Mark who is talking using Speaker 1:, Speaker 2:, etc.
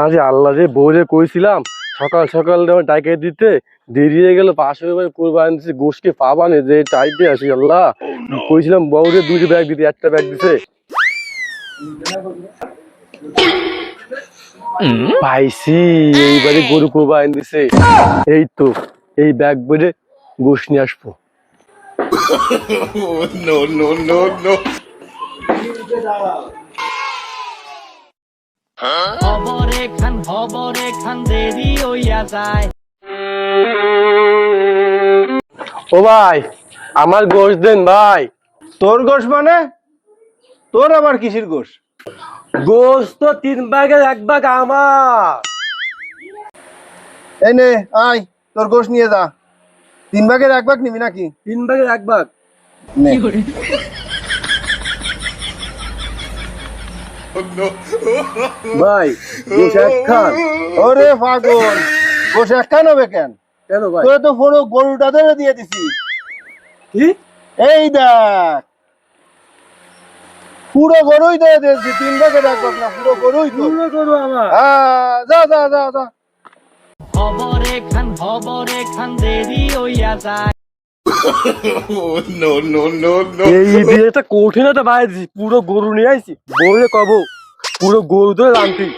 Speaker 1: আজ আল্লাহ যে বউরে কইছিলাম সকাল সকাল দেওয়া ডাকে দিতে দেরি হয়ে গেল পাশে এবার কোরবানি দিচ্ছে গোষ্ঠকে পাবানে যে টাইটে আসি আল্লাহ। কইছিলাম বউরে দুটো ব্যাগ দিতে একটা ব্যাগ দিতে। পাইছি এইবারে গরু কোরবানি দিছে এই তো এই ব্যাগ বলে গোশ নিয়ে আসব।
Speaker 2: No, no, no, no.
Speaker 3: খবরে খান খবরে খান দেরি হইয়া যায়।
Speaker 1: ও ভাই আমার গোশ দেন ভাই।
Speaker 4: তোর গোশ মানে? তোর আবার কিসের গোশ?
Speaker 1: গোশ তো তিন ভাগের এক ভাগ আমার।
Speaker 4: এই নে আয় তোর গোশ নিয়ে যা। তিন ভাগের এক ভাগ নিবি নাকি?
Speaker 1: তিন ভাগের এক ভাগ।
Speaker 4: নে।
Speaker 1: ভাই গোশ একখান
Speaker 4: ওরে পাগল। গোশ একখান হবে কেন?
Speaker 1: কেন ভাই?
Speaker 4: তোর তো পুরো গরুটা ধরে দিয়ে দিছি।
Speaker 1: কি?
Speaker 4: এই দেখ। পুরো গরুই ধরে দিয়েছি তিন ভাগ না পুরো গরুই তো।
Speaker 1: পুরো গরু আমার।
Speaker 4: হ্যাঁ, যা যা যা যা।
Speaker 3: খবরে খান খবরে খান দেরি হইয়া যায়।
Speaker 2: No no no no.
Speaker 1: এই বিয়েটা কঠিন একটা বাইরেছি পুরো গরু নিয়ে আইছি বলে কব, পুরো গরু ধরে আনতি